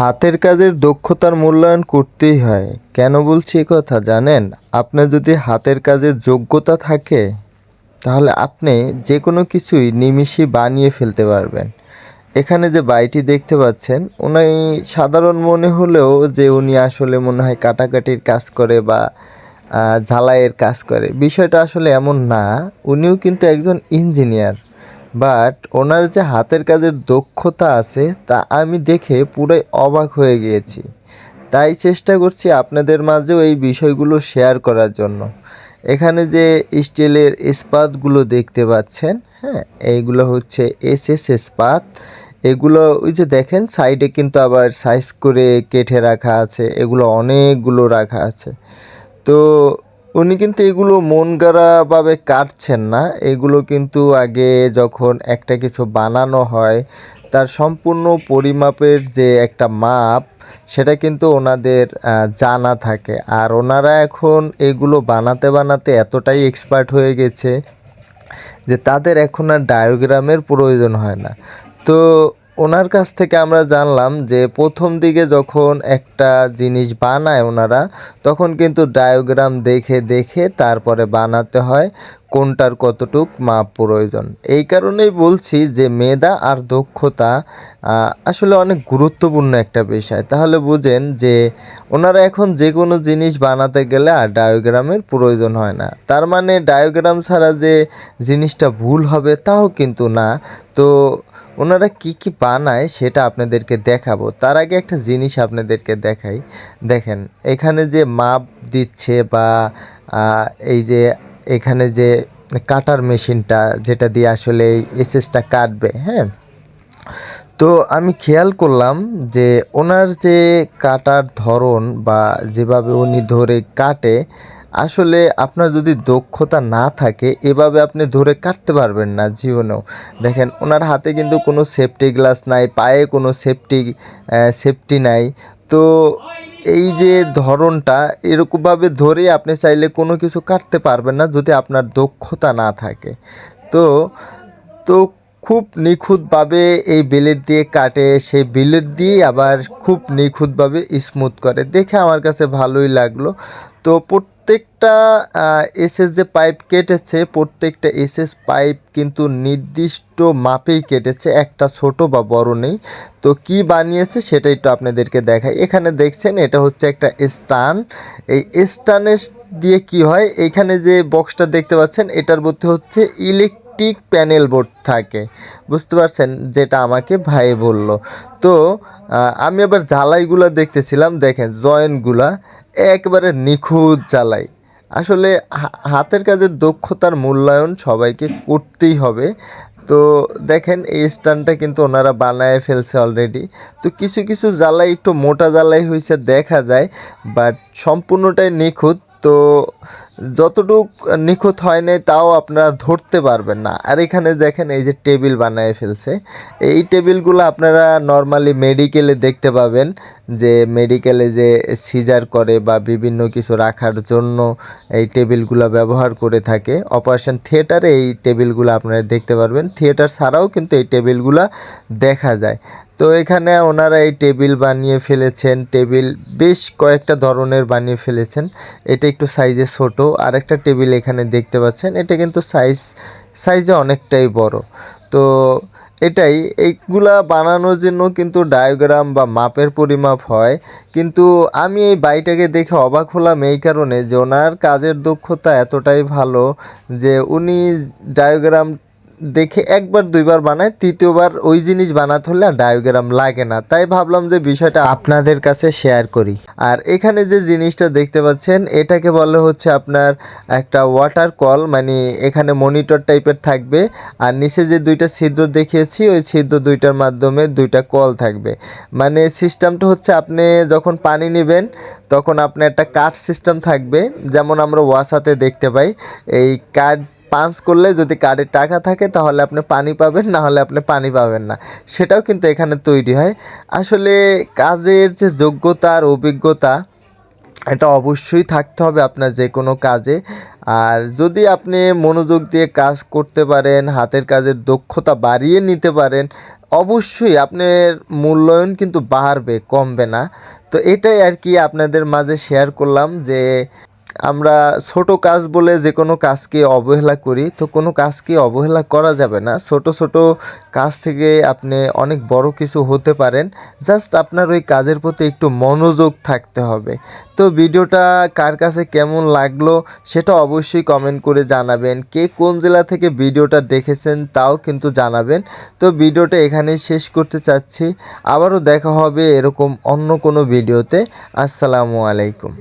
হাতের কাজের দক্ষতার মূল্যায়ন করতেই হয়। কেন বলছি এ কথা? জানেন, আপনার যদি হাতের কাজের যোগ্যতা থাকে, তাহলে আপনি যে কোনো কিছুই নিমিষে বানিয়ে ফেলতে পারবেন। এখানে যে বাড়িটি দেখতে পাচ্ছেন উনি সাধারণ মনে হলেও যে উনি আসলে মনে হয় কাটাকাটির কাজ করে বা ঝালাইয়ের কাজ করে। বিষয়টা আসলে এমন না, উনিও কিন্তু একজন ইঞ্জিনিয়ার। বাট ওনার যে হাতের কাজের দক্ষতা আছে, তা আমি দেখে পুরাই অবাক হয়ে গিয়েছি। তাই চেষ্টা করছি আপনাদের মাঝেও এই বিষয়গুলো শেয়ার করার জন্য। এখানে যে স্টিলের ইস্পাতগুলো দেখতে পাচ্ছেন হ্যাঁ এইগুলো হচ্ছে এস এস ইস্পাত। এগুলো ওই যে দেখেন সাইডে কিন্তু আবার সাইজ করে কেটে রাখা আছে, এগুলো অনেকগুলো রাখা আছে। তো উনি কিন্তু এগুলো মন গড়াভাবে কাটছেন না। এগুলো কিন্তু আগে যখন একটা কিছু বানানো হয়, তার সম্পূর্ণ পরিমাপের যে একটা মাপ, সেটা কিন্তু ওনাদের জানা থাকে। আর ওনারা এখন এগুলো বানাতে বানাতে এতটাই এক্সপার্ট হয়ে গেছে যে তাদের এখন আর ডায়োগ্রামের প্রয়োজন হয় না। তো ওনার কাছ থেকে আমরা জানলাম যে প্রথম দিকে যখন একটা জিনিস বানায় ওনারা, তখন কিন্তু ডায়োগ্রাম দেখে দেখে তারপরে বানাতে হয় কোনটার কতটুক মাপ প্রয়োজন। এই কারণেই বলছি যে মেধা আর দক্ষতা আসলে অনেক গুরুত্বপূর্ণ একটা বিষয়। তাহলে বুঝেন যে ওনারা এখন যে কোনো জিনিস বানাতে গেলে আর ডায়োগ্রামের প্রয়োজন হয় না। তার মানে ডায়োগ্রাম ছাড়া যে জিনিসটা ভুল হবে তাও কিন্তু না। তো ওনারা কি কি বানায় সেটা আপনাদেরকে দেখাবো। তার আগে একটা জিনিস আপনাদেরকে দেখাই। দেখেন, এখানে যে মাপ দিচ্ছে বা এই যে এখানে যে কাটার মেশিনটা যেটা দিয়ে আসলে এই এসএসটা কাটবে হ্যাঁ? তো আমি খেয়াল করলাম যে ওনার যে কাটার ধরন বা যেভাবে উনি ধরে কাটে আসলে আপনার যদি দক্ষতা না থাকে, এভাবে আপনি ধরে কাটতে পারবেন না জীবনেও। দেখেন, ওনার হাতে কিন্তু কোনো সেফটি গ্লাস নাই, পায়ে কোনো সেফটি সেফটি নাই। তো এই যে ধরনটা, এরকমভাবে ধরে আপনি চাইলে কোনো কিছু কাটতে পারবেন না যদি আপনার দক্ষতা না থাকে। তো তো খুব নিখুঁতভাবে এই বিলেট দিয়ে কাটে, সেই বিলেট দিয়ে আবার খুব নিখুঁতভাবে স্মুথ করে। দেখে আমার কাছে ভালোই লাগল। তো প্রত্যেকটা এসএস যে পাইপ কেটেছে, প্রত্যেকটা এসএস পাইপ কিন্তু নির্দিষ্ট মাপেই কেটেছে, একটা ছোট বা বড় নেই। তো কি বানিয়েছে সেটা একটু আপনাদেরকে দেখাই। এখানে দেখছেন, এটা হচ্ছে একটা স্টান। এই স্টানের দিয়ে কি হয়? এখানে যে বক্সটা দেখতে পাচ্ছেন, এটার মধ্যে হচ্ছে ইলেকট্রিক প্যানেল বোর্ড থাকে। বুঝতে পারছেন? যেটা আমাকে ভাই বলল। তো আমি আবার জ্বালাইগুলো দেখতেছিলাম, দেখেন, জয়েন্টগুলা। একবারে নিখুঁত জ্বালাই। আসলে হাতের কাজের দক্ষতার মূল্যায়ন সবাইকে করতেই হবে। তো দেখেন, এই স্ট্যান্ডটা কিন্তু ওনারা বানায় ফেলছে অলরেডি তো কিছু কিছু জ্বালাই, একটু মোটা জ্বালাই হয়েছে দেখা যায় বাট সম্পূর্ণটাই নিখুঁত। তো যতটুক নিখুঁত হয় নাই, তাও আপনারা ধরতে পারবেন না। আর এখানে দেখেন, এই যে টেবিল বানায় ফেলছে। এই টেবিলগুলো আপনারা নর্মালি মেডিকেলে দেখতে পাবেন যে মেডিকেলে যে সিজার করে বা বিভিন্ন কিছু রাখার জন্য এই টেবিলগুলো ব্যবহার করে থাকে। অপারেশন থিয়েটারে এই টেবিলগুলো আপনারা দেখতে পারবেন। থিয়েটার ছাড়াও কিন্তু এই টেবিলগুলো দেখা যায়। তো এখানে ওনারা এই টেবিল বানিয়ে ফেলেছেন। টেবিল বেশ কয়েকটা ধরনের বানিয়ে ফেলেছেন। এটা একটু সাইজে ছোট। আর একটা টেবিল এখানে দেখতে পাচ্ছেন। এটা কিন্তু সাইজ, সাইজে অনেকটাই বড়। তো এটাই, এইগুলা বানানোর জন্য কিন্তু ডায়োগ্রাম বা মাপের পরিমাপ হয়। কিন্তু আমি এই বাড়িটাকে দেখে অবাক হলাম এই কারণে যে ওনার কাজের দক্ষতা এতটাই ভালো যে উনি ডায়োগ্রাম দেখে একবার, দুইবার বানায়, তৃতীয়বার ওই জিনিস বানাতে হলে আর ডায়োগ্রাম লাগে না। তাই ভাবলাম যে বিষয়টা আপনাদের কাছে শেয়ার করি। আর এখানে যে জিনিসটা দেখতে পাচ্ছেন, এটাকে বলে হচ্ছে আপনার একটা ওয়াটার কল মানে এখানে মনিটর টাইপের থাকবে। আর নিচে যে দুইটা ছিদ্র দেখিয়েছি, ওই ছিদ্র দুইটার মাধ্যমে দুইটা কল থাকবে। মানে সিস্টেমটা হচ্ছে আপনি যখন পানি নেবেন, তখন আপনার একটা কাঠ সিস্টেম থাকবে। যেমন আমরা ওয়াসাতে দেখতে পাই, এই কার্ড পাঞ্চ করলে যদি কার্ডে টাকা থাকে তাহলে আপনি পানি পাবেন, না হলে আপনি পানি পাবেন না। সেটাও কিন্তু এখানে তৈরি হয়। আসলে কাজের যে যোগ্যতা আর অভিজ্ঞতা, এটা অবশ্যই থাকতে হবে আপনার যে কোনো কাজে। আর যদি আপনি মনোযোগ দিয়ে কাজ করতে পারেন, হাতের কাজের দক্ষতা বাড়িয়ে নিতে পারেন, অবশ্যই আপনার মূল্যায়ন কিন্তু বাড়বে, কমবে না। তো এটাই আর কি আপনাদের মাঝে শেয়ার করলাম যে আমরা ছোট কাজ বলে যে কোনো কাজকে অবহেলা করি, তো কোনো কাজকে অবহেলা করা যাবে না। ছোট ছোট কাজ থেকে আপনি অনেক বড় কিছু হতে পারেন। জাস্ট আপনার ওই কাজের প্রতি একটু মনোযোগ থাকতে হবে। তো ভিডিওটা কার কাছে কেমন লাগল সেটা অবশ্যই কমেন্ট করে জানাবেন। কে কোন জেলা থেকে ভিডিওটা দেখেছেন তাও কিন্তু জানাবেন। তো ভিডিওটা এখানেই শেষ করতে চাচ্ছি। আবারও দেখা হবে এরকম অন্য কোনো ভিডিওতে। আসসালামু আলাইকুম।